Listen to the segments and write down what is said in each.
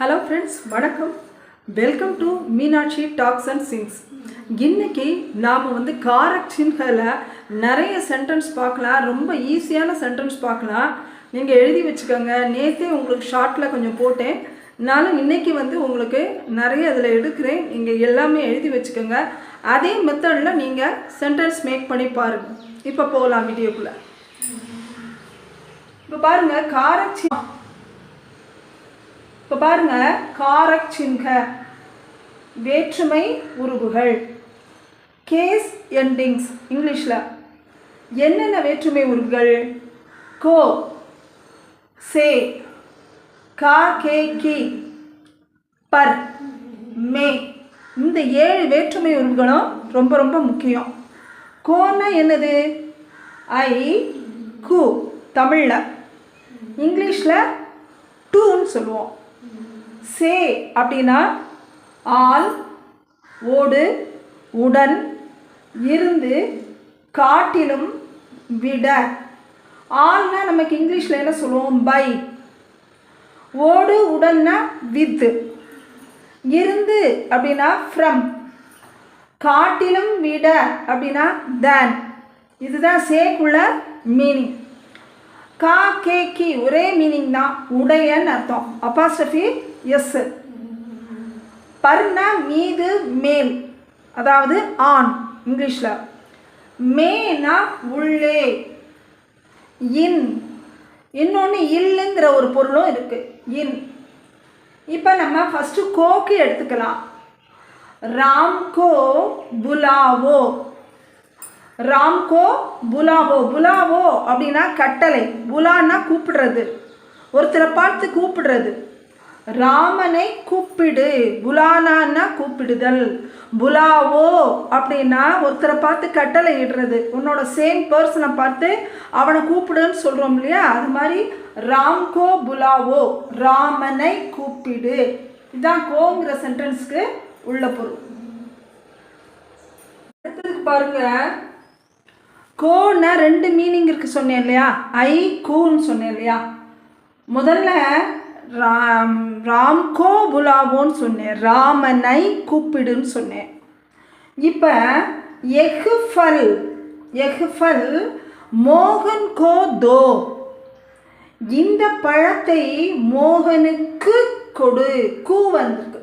Hello friends வணக்கம். Welcome to Meenakshi talks and sings இன்னைக்கு நாம் வந்து காரக்ஷன்களை நிறைய சென்டென்ஸ் பார்க்கலாம். ரொம்ப ஈஸியான சென்டென்ஸ் பார்க்கலாம். நீங்கள் எழுதி வச்சுக்கோங்க. நேற்றே உங்களுக்கு ஷார்ட்டில் கொஞ்சம் போட்டேன். நானும் இன்றைக்கி வந்து உங்களுக்கு நிறைய அதில் எடுக்கிறேன். நீங்கள் எல்லாமே எழுதி வச்சுக்கோங்க. அதே மெத்தடில் நீங்கள் சென்டென்ஸ் மேக் பண்ணி பாருங்கள் இப்போ போகலாம் வீடியோக்குள்ளே. இப்போ பாருங்கள் காரக்ஷன் இப்போ பாருங்க காரக் சின்க வேற்றுமை உருவுகள் கேஸ் எண்டிங்ஸ் இங்கிலீஷில். என்னென்ன வேற்றுமை உருவுகள் கோ சே கா கே கி பர் மே. இந்த ஏழு வேற்றுமை உருவுகளும் ரொம்ப ரொம்ப முக்கியம். கோன்னா என்னது? ஐ கு தமிழில். இங்கிலீஷில் டூன்னு சொல்லுவோம். சே அப்படின்னா ஆல் ஓடு உடன் இருந்து காட்டிலும் விட. ஆள்னா நமக்கு இங்கிலீஷில் என்ன சொல்லுவோம்? பை. ஓடு உடன்னா வித் இருந்து அப்படின்னா ஃப்ரம் காட்டிலும் விட அப்படின்னா தேன் இதுதான் சேக்குள்ள மீனிங் கா கே கி ஒரே மீனிங் தான். உடையன்னு அர்த்தம். Apostrophe S. பர்ண மீது மேல். அதாவது ஆன் இங்கிலீஷில். மேனா உள்ளே. இன். இன்னொன்று இல்லைங்கிற ஒரு பொருளும் இருக்குது இன். இப்போ நம்ம ஃபஸ்ட்டு கோக்கு எடுத்துக்கலாம். ராம்கோ புலாவோ. ராம்கோ புலாவோ புலாவோ அப்படின்னா கட்டளை. புலான்னா கூப்பிடுறது. ஒருத்தரை பார்த்து கூப்பிடுறது. ராமனை கூப்பிடு. புலானான்னா கூப்பிடுதல். புலாவோ அப்படின்னா ஒருத்தரை பார்த்து கட்டளை இடுறது. உன்னோட சேம் பர்சனை பார்த்து அவனை கூப்பிடுன்னு சொல்கிறோம் இல்லையா? அது மாதிரி ராம்கோ புலாவோ ராமனை கூப்பிடு. இதுதான் கோங்கிற சென்டென்ஸ்க்கு உள்ள பொருள். அடுத்ததுக்கு பாருங்கள் கோன்னா ரெண்டு மீனிங் இருக்குது சொன்னேன் இல்லையா? ஐ கூன்னு சொன்னேன் இல்லையா? முதல்ல ராம் ராம்கோ புலாவோன்னு சொன்னேன். ராமனை கூப்பிடுன்னு சொன்னேன். இப்போ எஹ்ஃபல் எஹ்ஃபல் மோகன் கோ தோ. இந்த பழத்தை மோகனுக்கு கொடு. கூ வந்திருக்கு.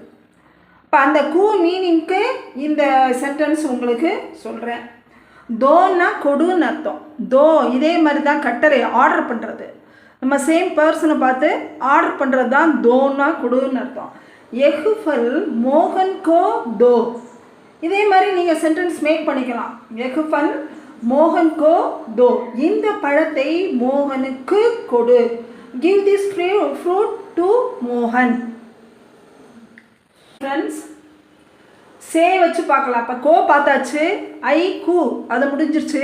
இப்போ அந்த கூ மீனிங்க்கு இந்த சென்டென்ஸ் உங்களுக்கு சொல்கிறேன் தோன்னா கொடுன்னு அர்த்தம். தோ இதே மாதிரி தான் கட்டளை ஆர்டர் பண்ணுறது நம்ம சேம் பர்சனை பார்த்து ஆர்டர் பண்ணுறது தான் தோன்னா கொடுன்னு அர்த்தம். எஹுஃபல் மோகன் கோ தோ. இதே மாதிரி நீங்கள் சென்டென்ஸ் மேக் பண்ணிக்கலாம். எஹுஃபல் மோகன் கோ தோ. இந்த பழத்தை மோகனுக்கு கொடு. கிவ் திஸ் ஃப்ரூட் டு மோகன். ஃப்ரெண்ட்ஸ் சே வச்சு பார்க்கலாம். அப்போ கோ பார்த்தாச்சு. ஐ கு அது முடிஞ்சிருச்சு.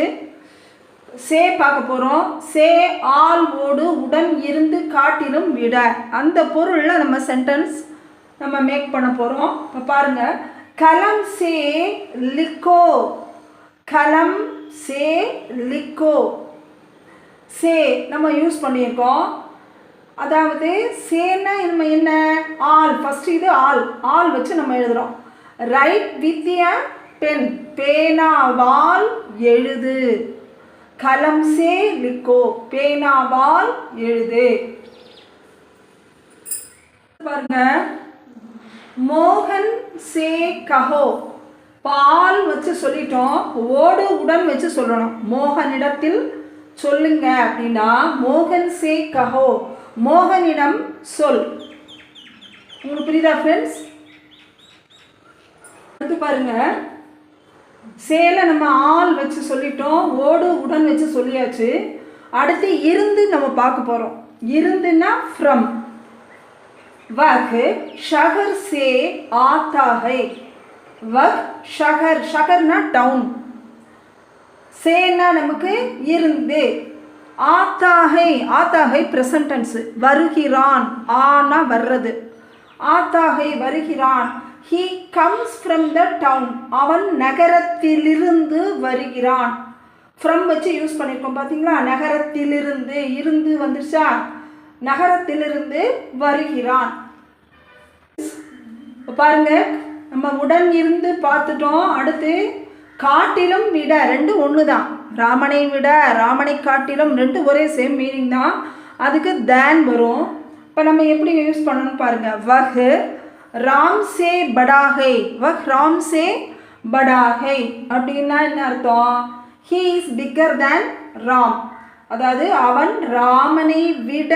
சே பார்க்க போகிறோம் சே ஆல் ஓடு உடன் இருந்து காட்டிலும் விட. அந்த பொருளில் நம்ம சென்டென்ஸ் நம்ம மேக் பண்ண போகிறோம் இப்போ பாருங்கள் கலம் சே லிக்கோ. கலம் சே லிக்கோ. சே நம்ம யூஸ் பண்ணியிருக்கோம். அதாவது சேன்னா நம்ம என்ன? ஆல். ஃபஸ்ட்டு இது ஆல். ஆல் வச்சு நம்ம எழுதுகிறோம் ரைட் வித் எ பென் பேனாவால் எழுது. கலம் சே லிக்கோ. பேனாவால் எழுது. பாருங்க. மோகன் சே கஹோ. பால் வச்சு சொல்லிட்டோம். ஓடு உடன் வச்சு சொல்லணும். மோகனிடத்தில் சொல்லுங்க அப்படின்னா மோகன் சே கஹோ. மோகனிடம் சொல். உங்களுக்கு புரியுதா ஃப்ரெண்ட்ஸ் அடுத்து பாருங்க. சேலை நம்ம ஆள் வச்சு சொல்லிட்டோம் ஓடு உடன் வச்சு சொல்லியாச்சு. அடுத்து இருந்து நம்ம பார்க்க போகிறோம் இருந்துன்னா ஃப்ரம் வக் ஷகர் சே ஆத்தாகை வக் ஷகர் ஷகர்னா டவுன் சேனா நமக்கு இருந்து. ஆத்தாகை ஆத்தாகை ப்ரெசன்டென்ஸ் வருகிறான் ஆனா வர்றது. ஆத்தாகை வருகிறான். He comes from the town அவன் நகரத்திலிருந்து வருகிறான். ஃப்ரம் வச்சு யூஸ் பண்ணியிருக்கோம் பார்த்தீங்களா நகரத்திலிருந்து இருந்து வந்துருச்சா? நகரத்திலிருந்து வருகிறான். பாருங்க நம்ம உடன் இருந்து பார்த்துட்டோம். அடுத்து காட்டிலும் விட ரெண்டு ஒன்று தான் ராமனை விட ராமனை காட்டிலும் ரெண்டு ஒரே சேம் மீனிங் தான். அதுக்கு தேன் வரும். இப்போ நம்ம எப்படி யூஸ் பண்ணணும் பாருங்கள் வகு ராம் சே படாகை. வஹ் ராம் சே படாகை. அப்படின்னா என்ன அர்த்தம்? He is bigger than Ram. அதாவது அவன் ராமனை விட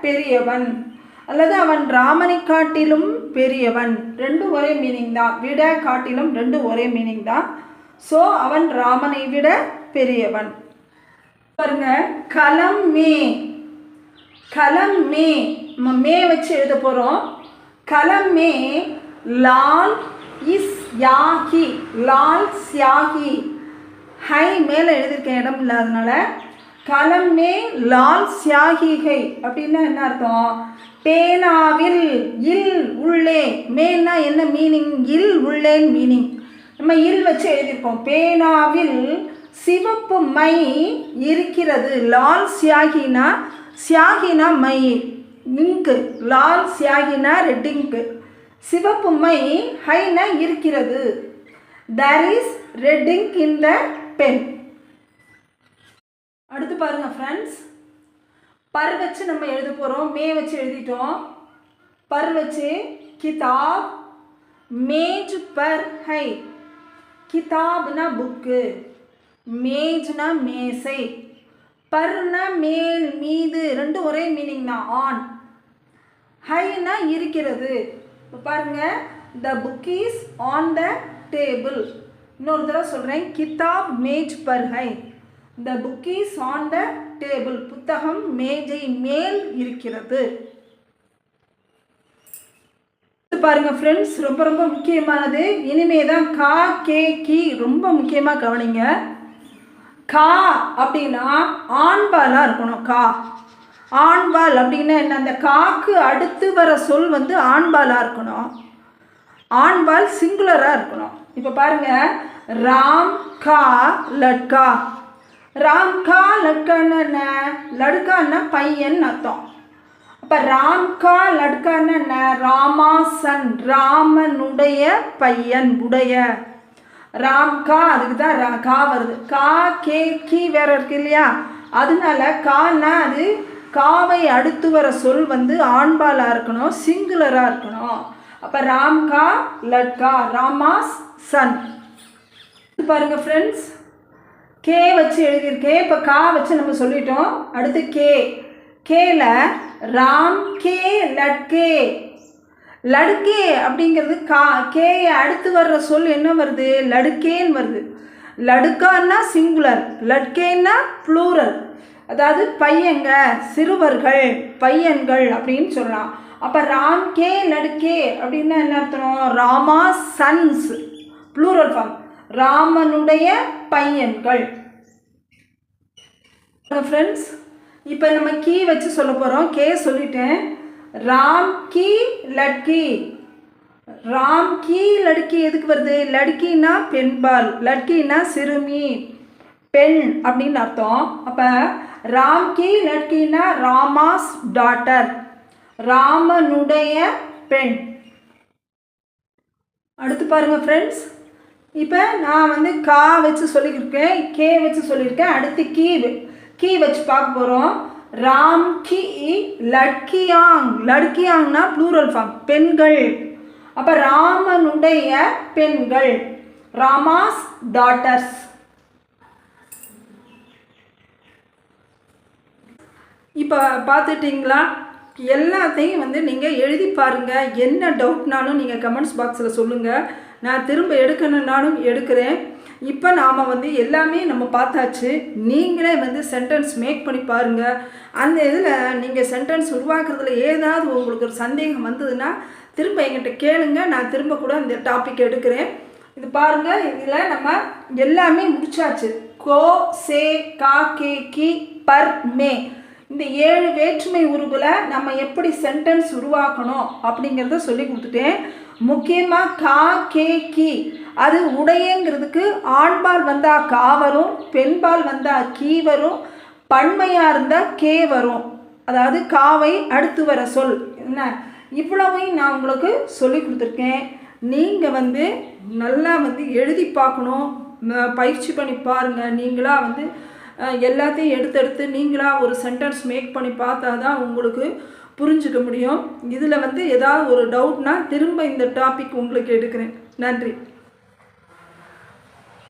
பெரியவன். அல்லது அவன் ராமனை காட்டிலும் பெரியவன். ரெண்டு ஒரே மீனிங் தான். விட காட்டிலும் ரெண்டு ஒரே மீனிங் தான். ஸோ அவன் ராமனை விட பெரியவன். பாருங்க கலம் மே. கலம் மே. நம்ம மே வச்சு எழுத போகிறோம் கலம் மே லால் இஸ் யாகி லால் சியாகி ஹை மேலே எழுதியிருக்கேன் இடம் இல்லாதனால கலம் மே லால் சியாகிகை அப்படின்னா என்ன அர்த்தம்? பேனாவில் இல் உள்ளே. மேன்னா என்ன மீனிங் இல் உள்ளேன் மீனிங் நம்ம இல் வச்சு எழுதியிருக்கோம். பேனாவில் சிவப்பு மை இருக்கிறது. லால் சியாகினா சியாகினா மை. இங்கு லால் சியாகினா ரெட்டிங்கு. சிவப்புமை சிவப்பு மை ஹைனா இருக்கிறது. There is red ink in the pen அடுத்து பாருங்க ஃப்ரெண்ட்ஸ் பர் வச்சு நம்ம எழுத போகிறோம் மே வச்சு எழுதிட்டோம். பர் வச்சு கிதாப் மேஜ் பர் ஹை. கிதாப்னா புக்கு. மேஜ்னா மேசை. பர்னா மேல் மீது ரெண்டும் ஒரே மீனிங் தான் ஆன் ஹைனா இருக்கிறது. இப்போ பாருங்க the book is on the table இன்னொரு தடவை சொல்கிறேன் கிதாப் மேஜ் பர் high the book is on the table புத்தகம் மேஜை மேல் இருக்கிறது. இது பாருங்க ஃப்ரெண்ட்ஸ் ரொம்ப ரொம்ப முக்கியமானது. இனிமே தான் கா கே கி ரொம்ப முக்கியமாக கவனிங்க. கா அப்படின்னா ஆண்பாலாக இருக்கணும் கா. ஆண்பால் அப்படின்னா என்ன? அந்த காக்கு அடுத்து வர சொல் வந்து ஆண்பாலாக இருக்கணும். ஆண்பால் சிங்குலராக இருக்கணும். இப்போ பாருங்க. ராம் கா லட்கா. ராம் கா லட்கான்னு என்ன? லடுக்கான்னா பையன் அர்த்தம். அப்போ ராம்கா லட்கான்னு என்ன? ராமாசன் ராமனுடைய பையன் உடைய. ராம்கா அதுக்கு தான் ரா கா வருது. கா கே கி வேற இருக்கு இல்லையா? அதனால கான்னா அது காவை அடுத்து வர சொல் வந்து ஆண்பாலாக இருக்கணும் சிங்குலராக இருக்கணும். அப்போ ராம்கா லட்கா ராமாஸ் சன். பாருங்க ஃப்ரெண்ட்ஸ் கே வச்சு எழுதியிருக்கேன். இப்போ கா வச்சு நம்ம சொல்லிட்டோம். அடுத்து கே. கேல ராம் கே லட்கே லடுக்கே அப்படிங்கிறது கா கே அடுத்து வர்ற சொல் என்ன வருது? லடுக்கேன்னு வருது. லடுக்கான்னா சிங்குலர் லட்கேன்னா ப்ளூரல் அதாவது பையங்க சிறுவர்கள் பையன்கள் அப்படின்னு சொல்லலாம். அப்போ ராம் கே லடுக்கே அப்படின்னா என்ன அர்த்தம்? ராமா சன்ஸ் ப்ளூரல் ஃபார்ம் ராமனுடைய பையன்கள். ஃப்ரெண்ட்ஸ் இப்போ நம்ம கீ வச்சு சொல்ல போகிறோம் கே சொல்லிட்டேன். ராம் கி லட்கி. ராம் கி லடுக்கி எதுக்கு வருது? லடுக்கின்னா பெண்பால் லட்கின்னா சிறுமி பெண் அப்படின்னு அர்த்தம். அப்போ ராம் கி லட்கின்னா ராமாஸ் டாட்டர் ராமனுடைய பெண். அடுத்து பாருங்க ஃப்ரெண்ட்ஸ் இப்போ நான் வந்து கா வச்சு சொல்லியிருக்கேன் கே வச்சு சொல்லியிருக்கேன். அடுத்து கீ கீ வச்சு பார்க்க போகிறோம் ராம் கி லட்கியாங். லட்கியாங்னா ப்ளூரல் ஃபார்ம் பெண்கள். அப்போ ராமனுடைய பெண்கள். ராமாஸ் டாட்டர்ஸ் இப்போ பார்த்துட்டிங்களா? எல்லாத்தையும் வந்து நீங்கள் எழுதி பாருங்கள் என்ன டவுட்னாலும் நீங்கள் கமெண்ட்ஸ் பாக்ஸில் சொல்லுங்கள் நான் திரும்ப எடுக்கணுன்னாலும் எடுக்கிறேன். இப்போ நாம் வந்து எல்லாமே நம்ம பார்த்தாச்சு. நீங்களே வந்து சென்டென்ஸ் மேக் பண்ணி பாருங்கள் அந்த இதில் நீங்கள் சென்டென்ஸ் உருவாக்குறதுல ஏதாவது உங்களுக்கு ஒரு சந்தேகம் வந்ததுன்னா திரும்ப எங்கிட்ட கேளுங்க. நான் திரும்ப கூட இந்த டாபிக் எடுக்கிறேன். இது பாருங்கள் இதில் நம்ம எல்லாமே முடிச்சாச்சு. கோ சே கா கே கி பர் மே. இந்த ஏழு வேற்றுமை உருவில் நம்ம எப்படி சென்டென்ஸ் உருவாக்கணும் அப்படிங்கிறத சொல்லி கொடுத்துட்டேன். முக்கியமாக கா கே கி. அது உடையங்கிறதுக்கு ஆண்பால் வந்தால் கா வரும் பெண்பால் வந்தால் கீ வரும் பன்மையாக இருந்தால் கே வரும். அதாவது காவை அடுத்து வர சொல். என்ன? இவ்வளவையும் நான் உங்களுக்கு சொல்லி கொடுத்துருக்கேன். நீங்கள் வந்து நல்லா வந்து எழுதி பார்க்கணும். பயிற்சி பண்ணி பாருங்கள் நீங்களாக வந்து எல்லாத்தையும் எடுத்து எடுத்து நீங்களாக ஒரு சென்டென்ஸ் மேக் பண்ணி பார்த்தா தான் உங்களுக்கு புரிஞ்சுக்க முடியும். இதில் வந்து ஏதாவது ஒரு டவுட்னால் திரும்ப இந்த டாபிக் உங்களுக்கு எடுக்கிறேன். நன்றி.